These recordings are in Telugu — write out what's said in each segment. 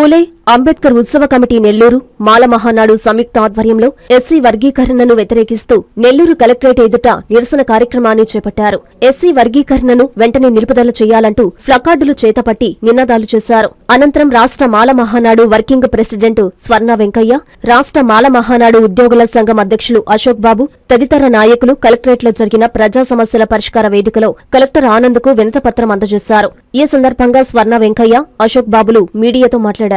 పూలే అంబేద్కర్ ఉత్సవ కమిటీ నెల్లూరు మాల మహానాడు సంయుక్త ఆధ్వర్యంలో ఎస్సీ వర్గీకరణను వ్యతిరేకిస్తూ నెల్లూరు కలెక్టరేట్ ఎదుట నిరసన కార్యక్రమాన్ని చేపట్టారు. ఎస్సీ వర్గీకరణను వెంటనే నిలుపుదల చేయాలంటూ ఫ్లకార్డులు చేతపట్టి నినాదాలు చేశారు. అనంతరం రాష్ట్ర మాల మహానాడు వర్కింగ్ ప్రెసిడెంట్ స్వర్ణ వెంకయ్య రాష్ట్ర మాల మహానాడు ఉద్యోగుల సంఘం అధ్యక్షులు అశోక్ బాబు తదితర నాయకులు కలెక్టరేట్లో జరిగిన ప్రజా సమస్యల పరిష్కార వేదికలో కలెక్టర్ ఆనంద్కు వినతపత్రం అందజేశారు. ఈ సందర్భంగా స్వర్ణ వెంకయ్య అశోక్ బాబులు మీడియాతో మాట్లాడారు.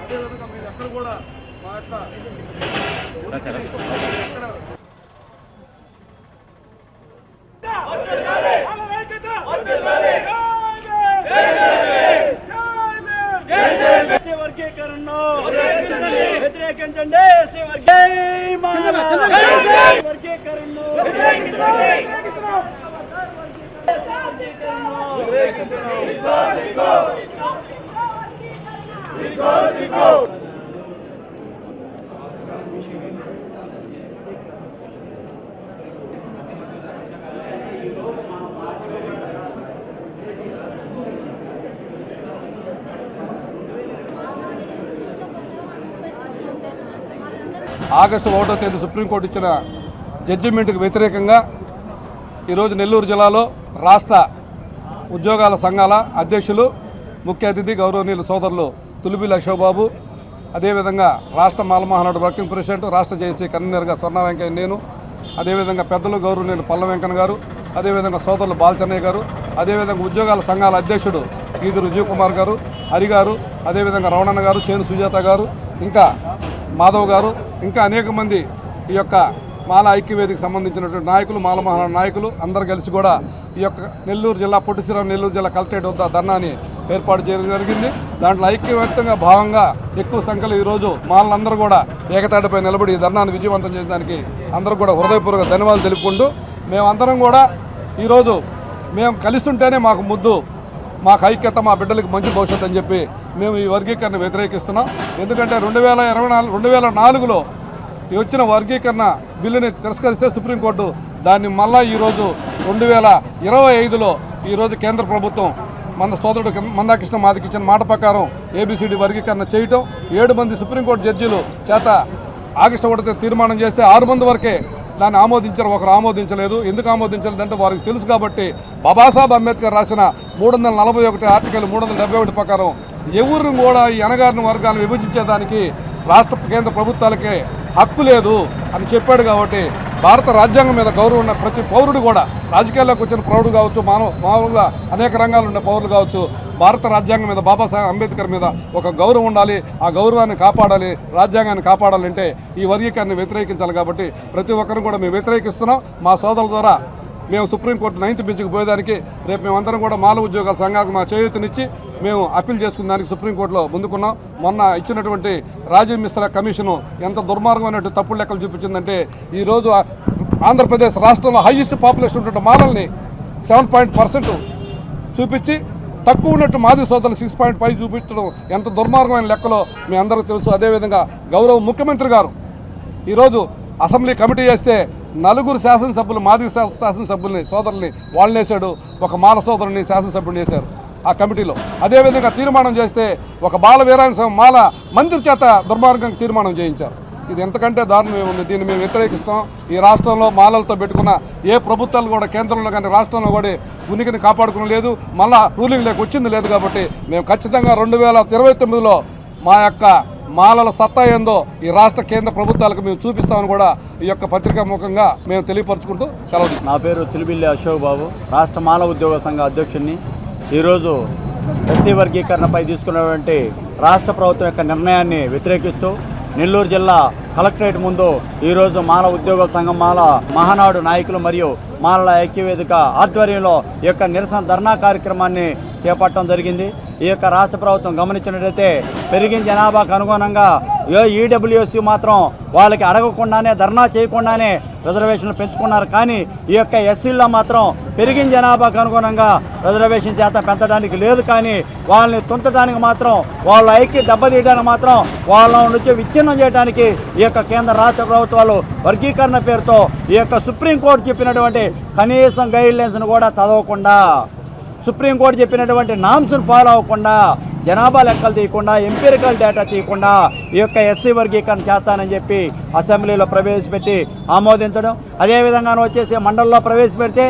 అదేవిధంగా మీరు ఎక్కడ కూడా మా యొక్క ఎస్సీ వర్గీకరణను వ్యతిరేకించండి ఎస్సీ వర్గీకరణను ఆగస్టు ఒకటో తేదీ సుప్రీంకోర్టు ఇచ్చిన జడ్జిమెంట్కి వ్యతిరేకంగా ఈరోజు నెల్లూరు జిల్లాలో రాష్ట్ర ఉద్యోగాల సంఘాల అధ్యక్షులు ముఖ్య అతిథి గౌరవనీయులు సోదరులు తులిబిల్ లక్షబాబు అదేవిధంగా రాష్ట్ర మాలమహానాడు వర్కింగ్ ప్రెసిడెంట్ రాష్ట్ర జేసీ కన్వీనర్గా స్వర్ణ వెంకయ్య నేను అదేవిధంగా పెద్దలు గౌరవనీయులు పల్ల వెంకన్న గారు అదేవిధంగా సోదరులు బాలచన్నయ్య గారు అదేవిధంగా ఉద్యోగాల సంఘాల అధ్యక్షుడు ఈదురు రుజీవ్ కుమార్ గారు హరి గారు అదేవిధంగా రవణన్న గారు చేను సుజాత గారు ఇంకా మాధవ్ గారు ఇంకా అనేక మంది ఈ యొక్క మాల ఐక్యవేదికి సంబంధించినటువంటి నాయకులు మాలమహల నాయకులు అందరు కలిసి కూడా ఈ యొక్క నెల్లూరు జిల్లా పొట్టి శ్రీరామ్ నెల్లూరు జిల్లా కలెక్టరేట్ వద్ద ధర్నాని ఏర్పాటు చేయడం జరిగింది. దాంట్లో ఐక్యవ్యక్తంగా భావంగా ఎక్కువ సంఖ్యలో ఈరోజు మాలందరూ కూడా ఏకతాటిపై నిలబడి ఈ ధర్నాన్ని విజయవంతం చేయడానికి అందరూ కూడా హృదయపూర్వక ధన్యవాదాలు తెలుపుకుంటూ మేమందరం కూడా ఈరోజు మేము కలిస్తుంటేనే మాకు ముద్దు. మాకు ఐక్యత మా బిడ్డలకు మంచి భవిష్యత్తు అని చెప్పి మేము ఈ వర్గీకరణ వ్యతిరేకిస్తున్నాం. ఎందుకంటే రెండు వేల ఇరవై నాలుగు రెండు వేల నాలుగులో వచ్చిన వర్గీకరణ బిల్లుని తిరస్కరిస్తే సుప్రీంకోర్టు దాన్ని మళ్ళా ఈరోజు రెండు వేల ఇరవై ఐదులో ఈరోజు కేంద్ర ప్రభుత్వం మన సోదరుడు మందాకృష్ణ మాదికి ఇచ్చిన మాట ప్రకారం ఏబిసిడి వర్గీకరణ చేయటం. ఏడు మంది సుప్రీంకోర్టు జడ్జీలు చేత ఆగస్టు ఒకటి తీర్మానం చేస్తే ఆరు మంది వరకే దాన్ని ఆమోదించారు ఒకరు ఆమోదించలేదు. ఎందుకు ఆమోదించలేదు అంటే వారికి తెలుసు కాబట్టి బాబాసాహెబ్ అంబేద్కర్ రాసిన మూడు వందల నలభై ఒకటి ఆర్టికల్ మూడు వందల డెబ్బై ఒకటి ప్రకారం ఎవరిని కూడా ఈ అనగారిన వర్గాలను విభజించేదానికి రాష్ట్ర కేంద్ర ప్రభుత్వాలకే హక్కు లేదు అని చెప్పాడు కాబట్టి భారత రాజ్యాంగం మీద గౌరవం ఉన్న ప్రతి పౌరుడు కూడా రాజకీయాల్లోకి వచ్చిన పౌరుడు కావచ్చు మానవ మామూలుగా అనేక రంగాలు ఉండే పౌరులు కావచ్చు భారత రాజ్యాంగం మీద బాబాసాహెబ్ అంబేద్కర్ మీద ఒక గౌరవం ఉండాలి. ఆ గౌరవాన్ని కాపాడాలి రాజ్యాంగాన్ని కాపాడాలంటే ఈ వర్గీకరణ వ్యతిరేకించాలి కాబట్టి ప్రతి ఒక్కరిని కూడా మేము వ్యతిరేకిస్తున్నాం. మా సోదరుల ద్వారా మేము సుప్రీంకోర్టు నైన్త్ బెంచ్కి పోయేదానికి రేపు మేమందరం కూడా మాల ఉద్యోగాల సంఘాలకు మా చేయూతనిచ్చి మేము అప్పీల్ చేసుకున్న దానికి సుప్రీంకోర్టులో ముందుకున్నాం. మొన్న ఇచ్చినటువంటి రాజీవ్ మిశ్రా కమిషను ఎంత దుర్మార్గమైనటువంటి తప్పుడు లెక్కలు చూపించిందంటే ఈరోజు ఆంధ్రప్రదేశ్ రాష్ట్రంలో హైయెస్ట్ పాపులేషన్ ఉన్నటువంటి మాలల్ని సెవెన్ పాయింట్ పర్సెంట్ చూపించి తక్కువ ఉన్నట్టు మాది సోదరులు సిక్స్ పాయింట్ ఫైవ్ చూపించడం ఎంత దుర్మార్గమైన లెక్కలో మీ అందరికీ తెలుసు. అదేవిధంగా గౌరవ ముఖ్యమంత్రి గారు ఈరోజు అసెంబ్లీ కమిటీ చేస్తే నలుగురు శాసనసభ్యులు మాది శాసనసభ్యుల్ని సోదరుల్ని వాళ్ళని వేశాడు ఒక మాల సోదరుని శాసనసభ్యుని వేశారు ఆ కమిటీలో. అదేవిధంగా తీర్మానం చేస్తే ఒక బాల వీరాయణ స్వామి మాల మంత్రి చేత దుర్మార్గంగా తీర్మానం చేయించారు. ఇది ఎంతకంటే దారుణమే ఉంది. దీన్ని మేము వ్యతిరేకిస్తాం. ఈ రాష్ట్రంలో మాలలతో పెట్టుకున్న ఏ ప్రభుత్వాలు కూడా కేంద్రంలో కానీ రాష్ట్రంలో కూడా ఉనికిని కాపాడుకుని లేదు. మళ్ళా రూలింగ్ లేక వచ్చింది లేదు కాబట్టి మేము ఖచ్చితంగా రెండు వేల ఇరవై తొమ్మిదిలో మా యొక్క మాలల సత్తా ఏందో ఈ రాష్ట్ర కేంద్ర ప్రభుత్వాలకు మేము చూపిస్తామని కూడా ఈ యొక్క పత్రికా ముఖంగా మేము తెలియపరచుకుంటూ సెలవు నా పేరు తిరుమిల్లి అశోక్ బాబు. రాష్ట్ర మాల ఉద్యోగ సంఘ అధ్యక్షుడిని. ఈరోజు ఎస్సీ వర్గీకరణపై తీసుకున్నటువంటి రాష్ట్ర ప్రభుత్వం యొక్క నిర్ణయాన్ని వ్యతిరేకిస్తూ నెల్లూరు జిల్లా కలెక్టరేట్ ముందు ఈరోజు మాల ఉద్యోగుల సంఘం మాల మహానాడు నాయకులు మరియు మాలల ఐక్యవేదిక ఆధ్వర్యంలో ఈ యొక్క నిరసన ధర్నా కార్యక్రమాన్ని చేపట్టడం జరిగింది. ఈ యొక్క రాష్ట్ర ప్రభుత్వం గమనించినట్లయితే పెరిగిన జనాభాకు అనుగుణంగా ఈడబ్ల్యూఎస్సీ మాత్రం వాళ్ళకి అడగకుండానే ధర్నా చేయకుండానే రిజర్వేషన్లు పెంచుకున్నారు. కానీ ఈ యొక్క ఎస్సీల్లో మాత్రం పెరిగిన జనాభాకు అనుగుణంగా రిజర్వేషన్ శాతం పెంచడానికి లేదు. కానీ వాళ్ళని తుంచడానికి మాత్రం వాళ్ళ ఐక్య దెబ్బతీయడానికి మాత్రం వాళ్ళ నుంచి విచ్ఛిన్నం చేయడానికి ఈ యొక్క కేంద్ర రాష్ట్ర ప్రభుత్వాలు వర్గీకరణ పేరుతో ఈ యొక్క సుప్రీంకోర్టు చెప్పినటువంటి కనీసం గైడ్లైన్స్ను కూడా చదవకుండా సుప్రీంకోర్టు చెప్పినటువంటి నామ్స్ను ఫాలో అవ్వకుండా జనాభా లెక్కలు తీయకుండా ఎంపీరికల్ డేటా తీయకుండా ఈ యొక్క ఎస్సీ వర్గీకరణ చేస్తానని చెప్పి అసెంబ్లీలో ప్రవేశపెట్టి ఆమోదించడం. అదేవిధంగా వచ్చేసి మండలంలో ప్రవేశపెడితే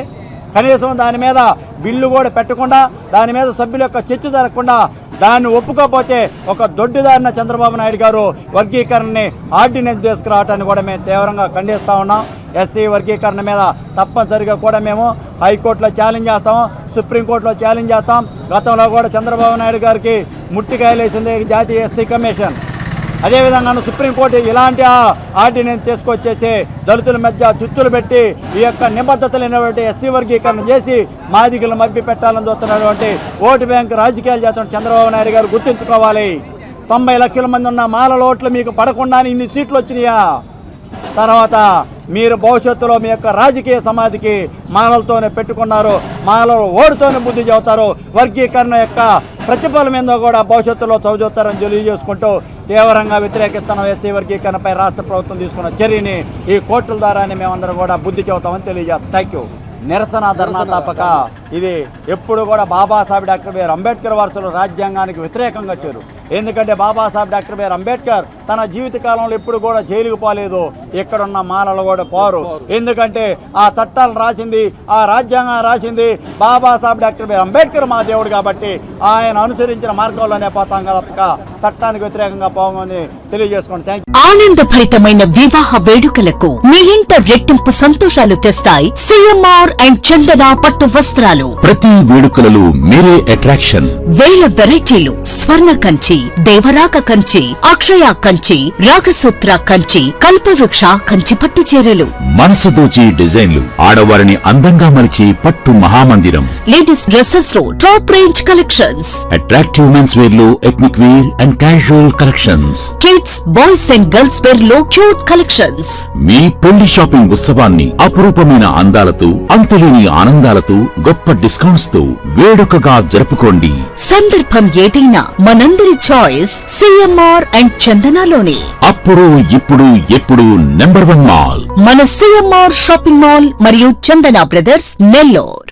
కనీసం దాని మీద బిల్లు కూడా పెట్టకుండా దాని మీద సభ్యుల యొక్క చర్చ జరగకుండా దాన్ని ఒప్పుకోకపోతే ఒక దొడ్డుదారిన చంద్రబాబు నాయుడు గారు వర్గీకరణని ఆర్డినెన్స్ తీసుకురావటాన్ని కూడా మేము తీవ్రంగా ఖండిస్తూ ఉన్నాం. ఎస్సీ వర్గీకరణ మీద తప్పనిసరిగా కూడా మేము హైకోర్టులో ఛాలెంజ్ చేస్తాం సుప్రీంకోర్టులో ఛాలెంజ్ చేస్తాం. గతంలో కూడా చంద్రబాబు నాయుడు గారికి ముట్టికాయలేసింది జాతీయ ఎస్సీ కమిషన్. అదేవిధంగా సుప్రీంకోర్టు ఇలాంటి ఆర్డినెన్స్ తీసుకొచ్చేసి దళితుల మధ్య చుచ్చులు పెట్టి ఈ యొక్క నిబద్ధత లేనటువంటి ఎస్సీ వర్గీకరణ చేసి మాదిగలు మభ్య పెట్టాలని చూస్తున్నటువంటి ఓటు బ్యాంక్ రాజకీయాలు చేస్తున్న చంద్రబాబు నాయుడు గారు గుర్తుంచుకోవాలి. తొంభై లక్షల మంది ఉన్న మాలల ఓట్లు మీకు పడకుండానే ఇన్ని సీట్లు వచ్చినాయా? తర్వాత మీరు భవిష్యత్తులో మీ యొక్క రాజకీయ సమాధికి మాలలతోనే పెట్టుకున్నారు మాలలు ఓటుతోనే బుద్ధి చెబుతారు వర్గీకరణ యొక్క ప్రతిఫలం ఏందో కూడా భవిష్యత్తులో చదువుతారని తెలియజేసుకుంటూ తీవ్రంగా వ్యతిరేకిస్తున్న ఎస్సీ వర్గీకరణపై రాష్ట్ర ప్రభుత్వం తీసుకున్న చర్యని ఈ కోర్టుల ద్వారానే మేమందరం కూడా బుద్ధి చెబుతామని తెలియజేస్తాం. థ్యాంక్ యూ నిరసన ధర్నా తప్పక ఇది ఎప్పుడు కూడా బాబాసాహెబ్ డాక్టర్ బిఆర్ అంబేద్కర్ వారసులు రాజ్యాంగానికి వ్యతిరేకంగా చేరు. ఎందుకంటే బాబాసాహెబ్ డాక్టర్ బిఆర్ అంబేద్కర్ తన జీవితకాలంలో ఎప్పుడు కూడా జైలుకు పోలేదు. ఇక్కడున్న మాలలు కూడా పోరు. ఎందుకంటే ఆ చట్టాలు రాసింది ఆ రాజ్యాంగం రాసింది బాబాసాహెబ్ డాక్టర్ బిఆర్ అంబేద్కర్ మా దేవుడు కాబట్టి ఆయన అనుసరించిన మార్గంలోనే పోతాం కదా చట్టానికి వ్యతిరేకంగా పోమని తెలియజేసుకోండి థ్యాంక్ ఆనందభరితమైన వివాహ వేడుకలకు మీ ఇంట రెట్టింపు సంతోషాలు తెస్తాయి. సిఎంఆర్ అండ్ చందన పట్టు వస్త్రాలు. ప్రతి వేడుకలలో మీరే అట్రాక్షన్ వేల వెరైటీలు. స్వర్ణ కంచి దేవరాక కంచి అక్షయ కంచి రాగసూత్ర కంచి కల్పవృక్ష కంచి పట్టు చీరలు. మనసు దోచి డిజైన్లు. ఆడవారిని అందంగా మలిచి పట్టు మహామందిరం. Ladies డ్రెస్సెస్లో top range collections. Attractive men's వేర్లో ethnic wear and casual collections kids boys and girls వేర్లో cute collections మీ పెళ్ళి షాపింగ్ ఉత్సవాన్ని అపురూపమైన అందాలతో అంతులేని ఆనందాలతో గొప్ప డిస్కౌంట్స్తో వేడుకగా జరుపుకోండి. సందర్భం ఏదైనా మనందరి చాయిస్ సిఎంఆర్ అండ్ చందనలోనే అప్పుడు ఇప్పుడు ఎప్పుడు నెంబర్ వన్ మాల్ మన సిఎంఆర్ షాపింగ్ మాల్ మరియు చందన బ్రదర్స్ నెల్లూర్